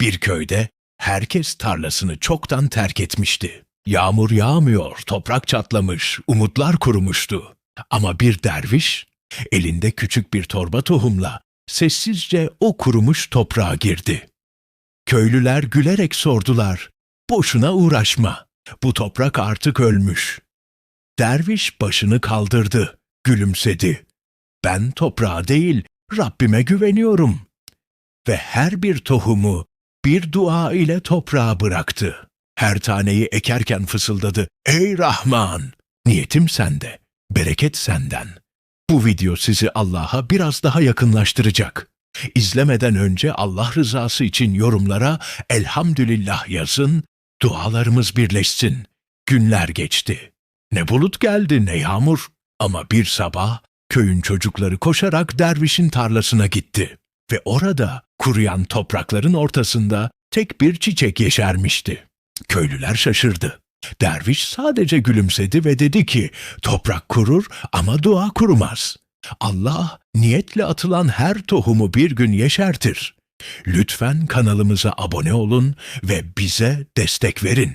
Bir köyde herkes tarlasını çoktan terk etmişti. Yağmur yağmıyor, toprak çatlamış, umutlar kurumuştu. Ama bir derviş elinde küçük bir torba tohumla sessizce o kurumuş toprağa girdi. Köylüler gülerek sordular. Boşuna uğraşma. Bu toprak artık ölmüş. Derviş başını kaldırdı, gülümsedi. Ben toprağa değil, Rabbime güveniyorum. Ve her bir tohumu bir dua ile toprağa bıraktı. Her taneyi ekerken fısıldadı. Ey Rahman! Niyetim sende, bereket senden. Bu video sizi Allah'a biraz daha yakınlaştıracak. İzlemeden önce Allah rızası için yorumlara elhamdülillah yazın, dualarımız birleşsin. Günler geçti. Ne bulut geldi ne yağmur. Ama bir sabah köyün çocukları koşarak dervişin tarlasına gitti. Ve orada kuruyan toprakların ortasında tek bir çiçek yeşermişti. Köylüler şaşırdı. Derviş sadece gülümsedi ve dedi ki, toprak kurur ama dua kurumaz. Allah niyetle atılan her tohumu bir gün yeşertir. Lütfen kanalımıza abone olun ve bize destek verin.